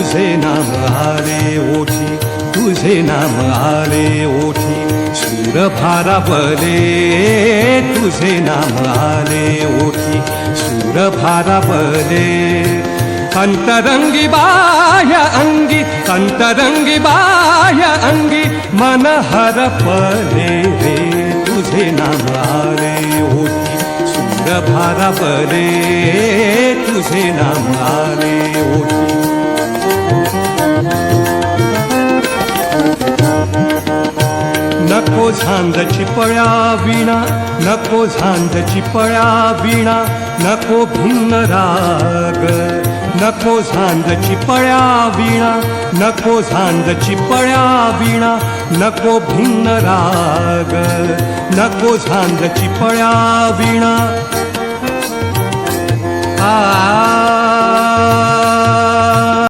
तुझे नाम आले ओठी तुझे नाम आले ओठी सूर भारावले तुझे नाम आले ओठी सूर भारावले अंतरंगी बाह्य अंगी अंतरंगी बाह्य अंगी मन हरपले रे. तुझे नाम आले ओठी सूर भारावले तुझे नाम आले ओठी नको झांजची पळ्या विणा नको झांजची पळ्या विणा नको भिन्न राग. नको झांजची पळ्या विणा नको झांजची पळ्या विणा नको भिन्न राग. नको झांजची पळ्या विणा.